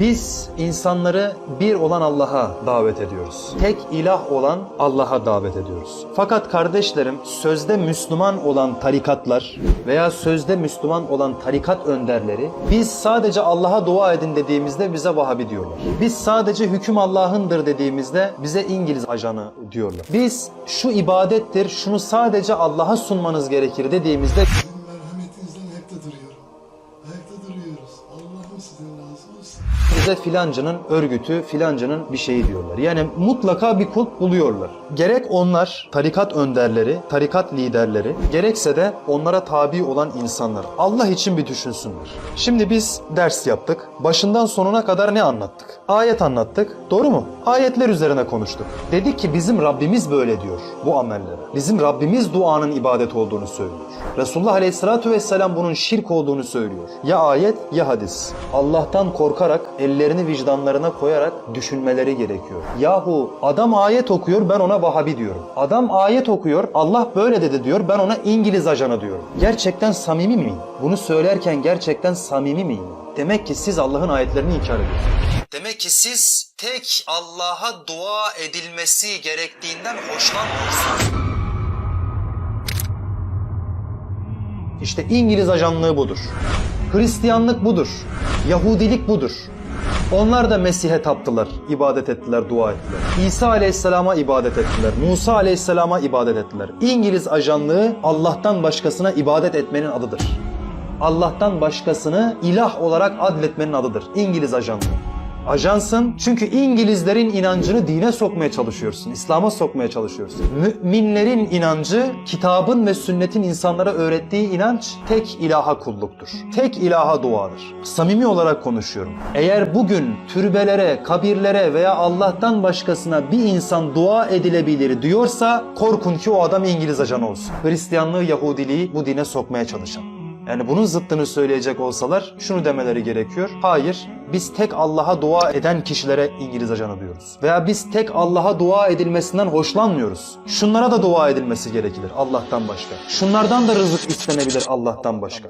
Biz insanları bir olan Allah'a davet ediyoruz. Tek ilah olan Allah'a davet ediyoruz. Fakat kardeşlerim sözde Müslüman olan tarikatlar veya sözde Müslüman olan tarikat önderleri biz sadece Allah'a dua edin dediğimizde bize Vahabi diyorlar. Biz sadece hüküm Allah'ındır dediğimizde bize İngiliz ajanı diyorlar. Biz şu ibadettir, şunu sadece Allah'a sunmanız gerekir dediğimizde bize filancının örgütü, filancının bir şeyi diyorlar. Yani mutlaka bir kulp buluyorlar. Gerek onlar, tarikat önderleri, tarikat liderleri, gerekse de onlara tabi olan insanlar. Allah için bir düşünsünler. Şimdi biz ders yaptık. Başından sonuna kadar ne anlattık? Ayet anlattık. Doğru mu? Ayetler üzerine konuştuk. Dedik ki bizim Rabbimiz böyle diyor bu amellere. Bizim Rabbimiz duanın ibadet olduğunu söylüyor. Resulullah Aleyhisselatü Vesselam bunun şirk olduğunu söylüyor. Ya ayet ya hadis. Allah'tan korkarak, ellerini vicdanlarına koyarak düşünmeleri gerekiyor. Yahu adam ayet okuyor ben ona Vahabi diyorum. Adam ayet okuyor Allah böyle dedi diyor ben ona İngiliz ajanı diyorum. Gerçekten samimi miyim? Bunu söylerken gerçekten samimi miyim? Demek ki siz Allah'ın ayetlerini inkar ediyorsunuz. Demek ki siz tek Allah'a dua edilmesi gerektiğinden hoşlanmıyorsunuz. İşte İngiliz ajanlığı budur. Hristiyanlık budur. Yahudilik budur. Onlar da Mesih'e taptılar, ibadet ettiler, dua ettiler. İsa Aleyhisselam'a ibadet ettiler, Musa Aleyhisselam'a ibadet ettiler. İngiliz ajanlığı Allah'tan başkasına ibadet etmenin adıdır. Allah'tan başkasını ilah olarak adletmenin adıdır. İngiliz ajanlığı. Ajansın çünkü İngilizlerin inancını dine sokmaya çalışıyorsun. İslam'a sokmaya çalışıyorsun. Müminlerin inancı kitabın ve sünnetin insanlara öğrettiği inanç tek ilaha kulluktur. Tek ilaha duadır. Samimi olarak konuşuyorum. Eğer bugün türbelere, kabirlere veya Allah'tan başkasına bir insan dua edilebilir diyorsa korkun ki o adam İngiliz ajanı olsun. Hristiyanlığı, Yahudiliği bu dine sokmaya çalışan. Yani bunun zıttını söyleyecek olsalar şunu demeleri gerekiyor. Hayır, biz tek Allah'a dua eden kişilere İngiliz ajanı diyoruz. Veya biz tek Allah'a dua edilmesinden hoşlanmıyoruz. Şunlara da dua edilmesi gerekilir Allah'tan başka. Şunlardan da rızık istenebilir Allah'tan başka.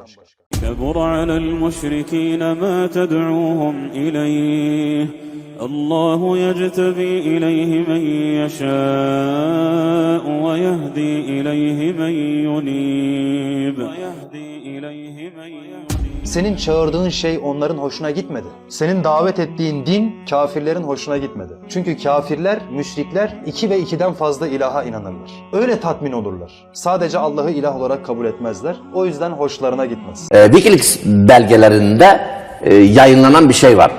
كبر على المشركين ما تدعوهم إليه الله يجتبي إليه من يشاء ويهدي إليه من ينيب senin çağırdığın şey onların hoşuna gitmedi. Senin davet ettiğin din kafirlerin hoşuna gitmedi. Çünkü kafirler, müşrikler iki ve ikiden fazla ilaha inanırlar. Öyle tatmin olurlar. Sadece Allah'ı ilah olarak kabul etmezler. O yüzden hoşlarına gitmez. e, Wikileaks belgelerinde e, yayınlanan bir şey var.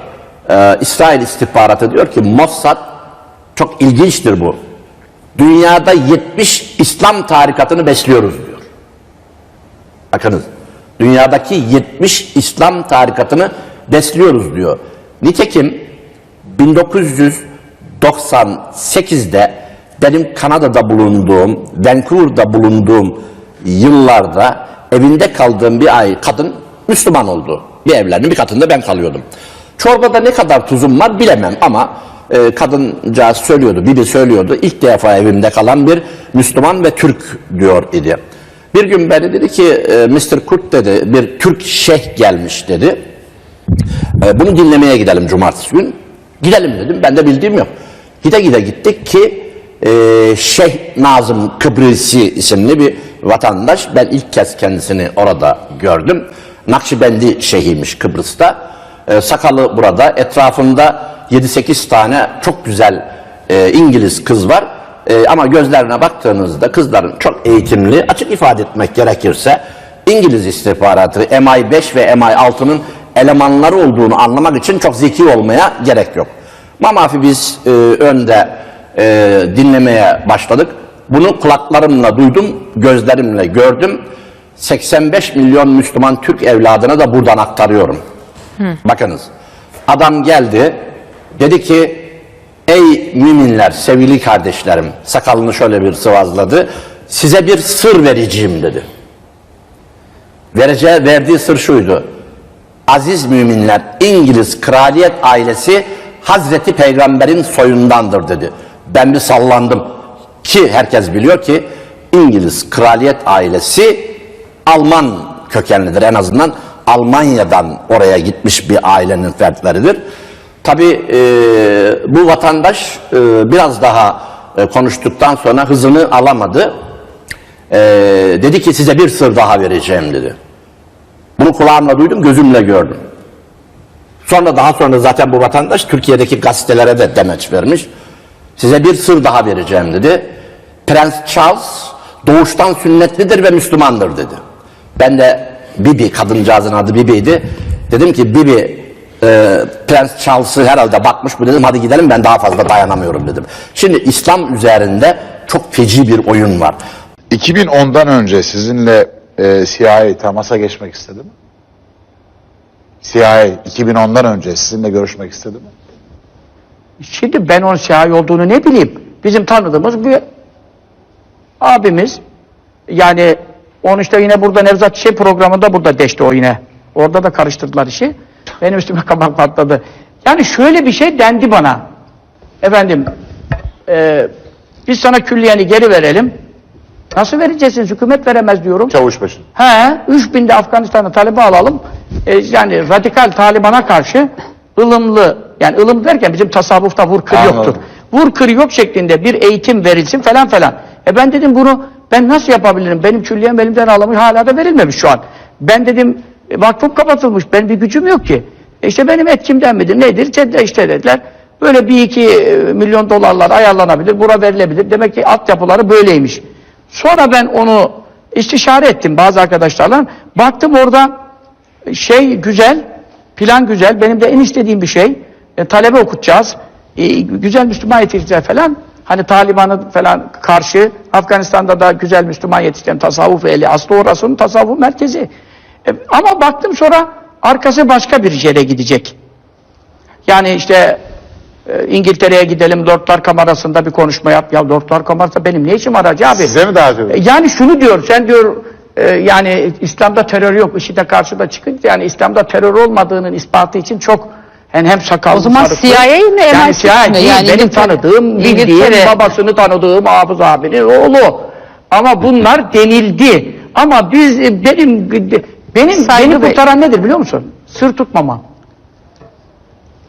E, İsrail istihbaratı diyor ki Mossad çok ilginçtir bu. Dünyada 70 İslam tarikatını besliyoruz diyor. Bakınız. Dünyadaki 70 İslam tarikatını besliyoruz diyor. Nitekim 1998'de benim Kanada'da bulunduğum, Vancouver'da bulunduğum yıllarda evinde kaldığım bir ay kadın Müslüman oldu. Bir evlendi, bir kadında ben kalıyordum. Çorbada ne kadar tuzum var bilemem ama e, kadıncağız söylüyordu, biri söylüyordu. İlk defa evimde kalan bir Müslüman ve Türk diyor idi. Bir gün beni dedi ki e, Mr. Kurt dedi bir Türk şeyh gelmiş dedi. E, bunu dinlemeye gidelim cumartesi gün. Gidelim dedim. Ben de bildiğim yok. Gide gide gittik ki e, Şeyh Nazım Kıbrısi isimli bir vatandaş. Ben ilk kez kendisini orada gördüm. Nakşibendi şeyhiymiş Kıbrıs'ta. E, sakalı burada. Etrafında 7-8 tane çok güzel İngiliz kız var. E, ama gözlerine baktığınızda kızların çok eğitimli, açık ifade etmek gerekirse İngiliz istihbaratı MI5 ve MI6'nın elemanları olduğunu anlamak için çok zeki olmaya gerek yok. Mamafi biz e, önde e, dinlemeye başladık. Bunu kulaklarımla duydum, gözlerimle gördüm. 85 milyon Müslüman Türk evladına da buradan aktarıyorum. Bakınız, adam geldi, dedi ki, ey müminler, sevgili kardeşlerim, sakalını şöyle bir sıvazladı, size bir sır vereceğim dedi. Vereceği, verdiği sır şuydu. Aziz müminler, İngiliz kraliyet ailesi Hazreti Peygamber'in soyundandır dedi. Ben bir sallandım. Ki herkes biliyor ki İngiliz kraliyet ailesi Alman kökenlidir. En azından Almanya'dan oraya gitmiş bir ailenin fertleridir. Tabii e, bu vatandaş e, biraz daha e, konuştuktan sonra hızını alamadı. E, dedi ki size bir sır daha vereceğim dedi. Bunu kulağımla duydum, gözümle gördüm. Sonra daha sonra zaten bu vatandaş Türkiye'deki gazetelere de demeç vermiş. Size bir sır daha vereceğim dedi. Prens Charles doğuştan sünnetlidir ve Müslümandır dedi. Ben de Bibi, kadıncağızın adı Bibi'ydi. Dedim ki Bibi, e, Prens Charles'ı herhalde bakmış bu dedim hadi gidelim ben daha fazla dayanamıyorum dedim. Şimdi İslam üzerinde çok feci bir oyun var. 2010'dan önce sizinle e, CIA temasa geçmek istedi mi? CIA 2010'dan önce sizinle görüşmek istedi mi? Şimdi ben onun siyahi olduğunu ne bileyim. Bizim tanıdığımız bir abimiz. Yani onu işte yine burada Nevzat Çiçek programında burada deşti o yine. Orada da karıştırdılar işi. Benim üstüme kabak patladı. Yani şöyle bir şey dendi bana. Efendim e, biz sana külliyeni geri verelim. Nasıl vereceksiniz? Hükümet veremez diyorum. Çavuşbaşı. He, 3000 de Afganistan'da talebi alalım. E, yani radikal Taliban'a karşı ılımlı, yani ılım derken bizim tasavvufta vur kır Anladım. yoktur. Vur kır yok şeklinde bir eğitim verilsin falan falan. E ben dedim bunu ben nasıl yapabilirim? Benim külliyem elimden alınmış hala da verilmemiş şu an. Ben dedim e, vakfım kapatılmış. Benim bir gücüm yok ki. E işte benim etkimden midir nedir? İşte, işte dediler. Böyle bir iki e, milyon dolarlar ayarlanabilir. Bura verilebilir. Demek ki altyapıları böyleymiş. Sonra ben onu istişare ettim bazı arkadaşlarla. Baktım orada şey güzel, plan güzel. Benim de en istediğim bir şey. E, talebe okutacağız. E, güzel Müslüman yetiştireceğiz falan. Hani Taliban'ı falan karşı Afganistan'da da güzel Müslüman yetiştiren tasavvuf ehli. Aslı orasının tasavvuf merkezi. E, ama baktım sonra arkası başka bir yere gidecek. Yani işte e, İngiltere'ye gidelim Lordlar Kamerası'nda bir konuşma yap. Ya Lordlar Kamerası benim ne işim var hacı abi? Size mi davet E, ediyor? Yani şunu diyor, sen diyor e, yani İslam'da terör yok. IŞİD'e karşı da çıkınca yani İslam'da terör olmadığının ispatı için çok yani hem sakallı O zaman sarıklı- CIA mi, Yani MI6 CIA mi? değil, Yani benim İngiltere- tanıdığım, bildiğim, İngiltere. babasını tanıdığım Hafız abinin oğlu. Ama bunlar denildi. Ama biz e, benim benim Saygı beni kurtaran nedir biliyor musun? Sır tutmamam.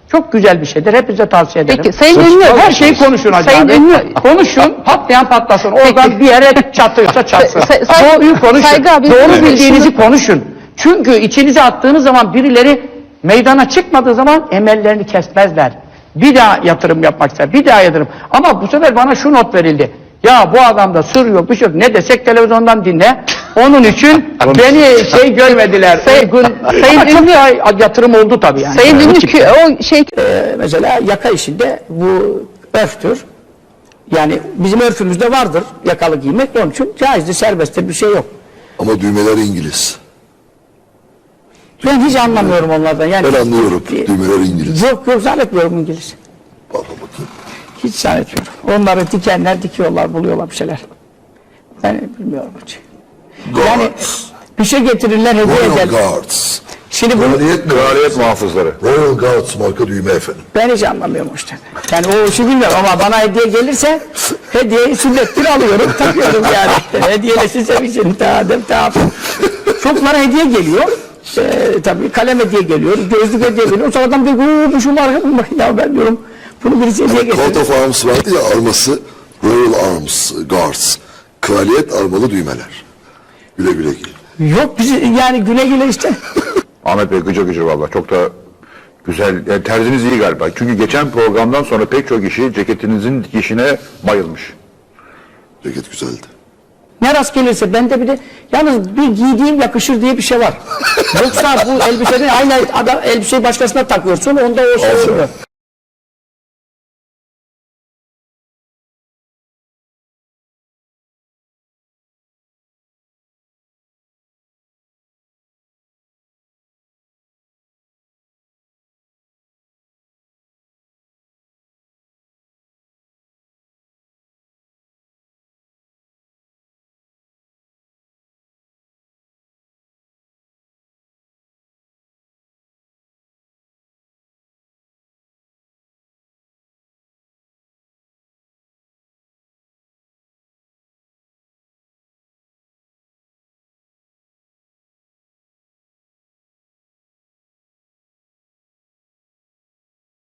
Çok güzel bir şeydir. Hepinize tavsiye ederim. Peki, Sayın Ünlü- Her şeyi konuşun hacı Sayın abi. Ünlü- Konuşun, patlayan patlasın. Oradan bir yere çatıyorsa çatsın. Say- say- Doğruyu konuşun. Saygı abi, Doğru bildiğinizi şunu- konuşun. Çünkü içinize attığınız zaman birileri meydana çıkmadığı zaman emellerini kesmezler. Bir daha yatırım yapmak ister. Bir daha yatırım. Ama bu sefer bana şu not verildi. Ya bu adamda sır yok, bir şey yok. Ne desek televizyondan dinle. Onun için beni şey görmediler. Uygun. Sayın Ünlü- yatırım oldu tabii yani. Sayın Ünlü kü- o şey Ee, mesela yaka işinde bu örftür. Yani bizim örfümüzde vardır yakalı giymek. Onun için caizdir, serbesttir bir şey yok. Ama düğmeler İngiliz. Ben hiç anlamıyorum onlardan. Yani Ben anlıyorum. Düğmeler İngiliz. Yok yok zannetmiyorum İngiliz. Bak bakayım. Hiç zannetmiyorum. Onları dikenler dikiyorlar, buluyorlar bir şeyler. Ben bilmiyorum hiç. Yani bir şey getirirler, hediye Royal eder. Guards. Şimdi bunu Kraliyet, Kraliyet muhafızları. Royal Guards marka düğme efendim. ben hiç anlamıyorum işte. Yani o işi bilmiyorum ama bana hediye gelirse hediyeyi sünnettir alıyorum, takıyorum yani. Hediyeleşirse bir şey. Tadem tamam. Çoklara hediye geliyor. Ee, tabii kalem hediye geliyor, gözlük hediye geliyor. Sonradan bir bu şu marka bu ya ben diyorum bunu birisi hediye Coat getirdi. of Arms vardı ya arması Royal Arms Guards. Kraliyet armalı düğmeler. Güle güle giyin. Yok bizi yani güle güle işte. Ahmet Bey gıcır gıcır valla çok da güzel. Yani terziniz iyi galiba. Çünkü geçen programdan sonra pek çok kişi ceketinizin dikişine bayılmış. Ceket güzeldi. Ne rast gelirse bende bir de yalnız bir giydiğim yakışır diye bir şey var. Yoksa bu elbisenin aynı adam elbiseyi başkasına takıyorsun onda o şey olmuyor.